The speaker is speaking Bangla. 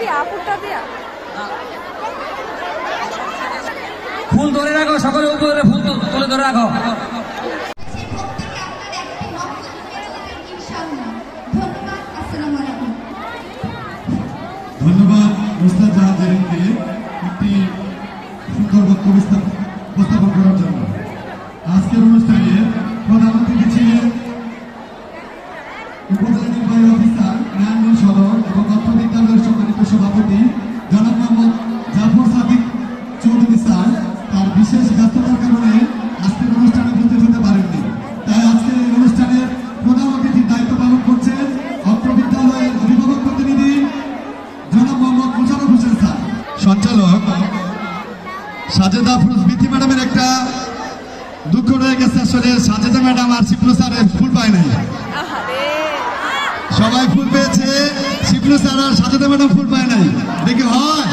দিয়া ফুলটা দিয়া। ফুল ধরে রাখো সকলে উপরে ফুল তুলে ধরে রাখো। ধন্যবাদ আসসালামু আলাইকুম মুস্তাদ জাহাজেরিনকে একটি সুন্দর বক্তব্য উপস্থাপন করার জন্য। আজকের অনুষ্ঠানে প্রধান অতিথি ছিলেন উপজেলা স্যার, তার বিশেষ ব্যস্ততার কারণে আজকের অনুষ্ঠানে উপস্থিত হতে পারেননি। তাই আজকের এই অনুষ্ঠানের প্রধান অতিথির দায়িত্ব পালন করছেন অর্থ বিদ্যালয়ের অভিভাবক প্রতিনিধি জনাব মোহাম্মদ মোশারফ হোসেন স্যার। সঞ্চালক সাজেদা বিথি ম্যাডামের একটা দুঃখ রয়ে গেছে আসলে। সাজেদা ম্যাডাম আর শিবলু স্যারের ফুল পায় নাই। সবাই ফুল পেয়েছে। শিবলু স্যার আর সাজেদা ম্যাডাম ফুল পায় নাই। দেখি হয়।